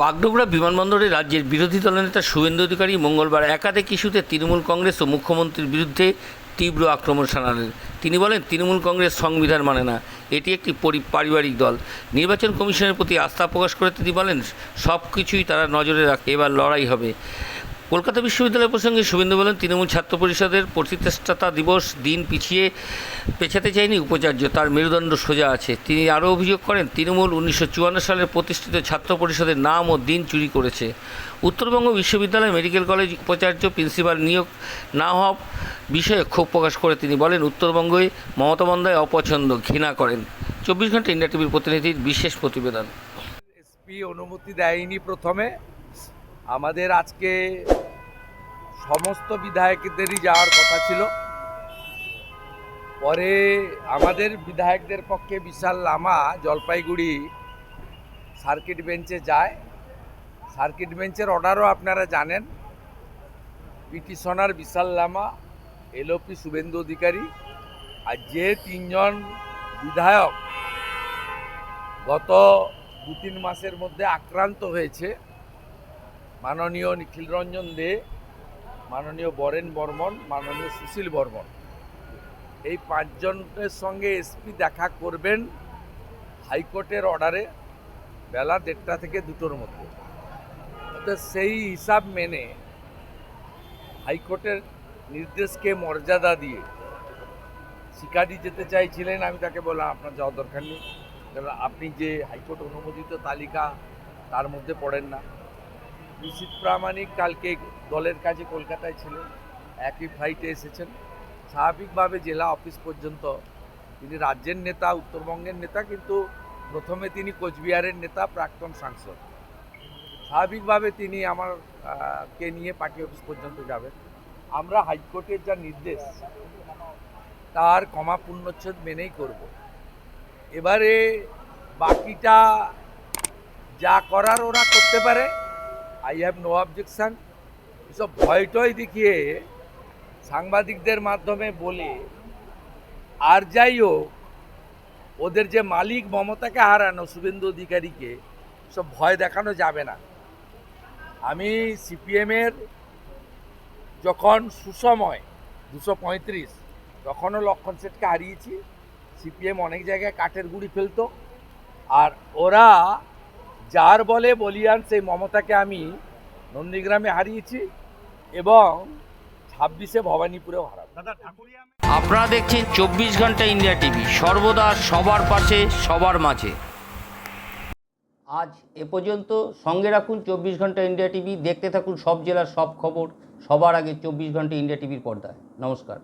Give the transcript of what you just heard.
বাগডোগরা বিমানবন্দরে রাজ্যের বিরোধী দলনেতা শুভেন্দু অধিকারী মঙ্গলবার একাধিক ইস্যুতে তৃণমূল কংগ্রেস ও মুখ্যমন্ত্রীর বিরুদ্ধে তীব্র আক্রমণ শানালেন। তিনি বলেন, তৃণমূল কংগ্রেস সংবিধান মানে না, এটি একটি পরি- পারিবারিক দল। নির্বাচন কমিশনের প্রতি আস্থা প্রকাশ করে তিনি বলেন সব কিছুই তারা নজরে রাখে, এবার লড়াই হবে। কলকাতা বিশ্ববিদ্যালয় প্রসঙ্গে শুভেন্দু বলেন, তৃণমূল ছাত্র পরিষদের প্রতিষ্ঠাতা দিবস দিন পিছিয়ে পেছাতে চায়নি উপাচার্য, তার মেরুদণ্ড সোজা আছে। তিনি আরও অভিযোগ করেন, তৃণমূল উনিশশো সালের প্রতিষ্ঠিত ছাত্র পরিষদের নাম ও দিন চুরি করেছে। উত্তরবঙ্গ বিশ্ববিদ্যালয় মেডিকেল কলেজ উপাচার্য প্রিন্সিপাল নিয়োগ না হওয়া বিষয়ে ক্ষোভ প্রকাশ করে তিনি বলেন উত্তরবঙ্গে মমতা বন্দ্যোপাধ্যায় অপছন্দ, ঘৃণা করেন। চব্বিশ ঘণ্টা ইন্ডিয়া টিভির প্রতিনিধির বিশেষ প্রতিবেদন। এসপি অনুমতি দেয়নি প্রথমে। আমাদের আজকে সমস্ত বিধায়কদেরই যাওয়ার কথা ছিল। পরে আমাদের বিধায়কদের পক্ষে বিশাল লামা জলপাইগুড়ি সার্কিট বেঞ্চে যায়। সার্কিট বেঞ্চের অর্ডারও আপনারা জানেন। পিটিশনার বিশাল লামা, এলওপি শুভেন্দু অধিকারী আর যে তিনজন বিধায়ক গত দু তিন মাসের মধ্যে আক্রান্ত হয়েছে মাননীয় নিখিল রঞ্জন দে, মাননীয় বরেন বর্মন, মাননীয় সুশীল বর্মন। এই পাঁচজনের সঙ্গে এসপি দেখা করবেন হাইকোর্টের অর্ডারে বেলা দেড়টা থেকে দুটোর মধ্যে। তো সেই হিসাব মেনে হাইকোর্টের নির্দেশকে মর্যাদা দিয়ে শিকারি যেতে চাইছিলেন, আমি তাকে বললাম, আপনার যাওয়ার দরকার নেই। আপনি যে হাইকোর্ট অনুমোদিত তালিকা তার মধ্যে পড়েন না। নিশীত প্রামাণিক কালকে দলের কাজে কলকাতায় ছিলেন। একই ফ্লাইটে এসেছেন। স্বাভাবিকভাবে জেলা অফিস পর্যন্ত তিনি রাজ্যের নেতা, উত্তরবঙ্গের নেতা, কিন্তু প্রথমে তিনি কোচবিহারের নেতা, প্রাক্তন সাংসদ। স্বাভাবিকভাবে তিনি আমার কে নিয়ে পার্টি অফিস পর্যন্ত যাবেন। আমরা হাইকোর্টের যা নির্দেশ, তার ক্ষমা পূর্ণচ্ছেদ মেনেই করব। এবারে বাকিটা যা করার ওরা করতে পারে। আই হ্যাভ নো অবজেকশন এসব ভয় টয় দেখিয়ে সাংবাদিকদের মাধ্যমে বলে, আর যাই হোক, ওদের যে মালিক মমতাকে হারানো শুভেন্দু অধিকারীকে, সব ভয় দেখানো যাবে না। আমি সিপিএমের যখন সুসময়, দুশো পঁয়ত্রিশ, তখনও লক্ষণ সেটকে হারিয়েছি। সিপিএম অনেক জায়গায় কাঠের গুঁড়ি ফেলতো। আর ওরা যার বলে বলিয়ান সেই মমতাকে আমি নন্দীগ্রামে হারিয়েছি এবং ছাব্বিশে ভবানীপুরেও হারাবো। আপনারা দেখছেন চব্বিশ ঘণ্টা ইন্ডিয়া টিভি। সর্বদা সবার পাশে সবার মাঝে। আজ এ পর্যন্ত সঙ্গে রাখুন চব্বিশ ঘণ্টা ইন্ডিয়া টিভি। দেখতে থাকুন সব জেলার সব খবর। সবার আগে চব্বিশ ঘণ্টা ইন্ডিয়া টিভির পর্দায়। নমস্কার।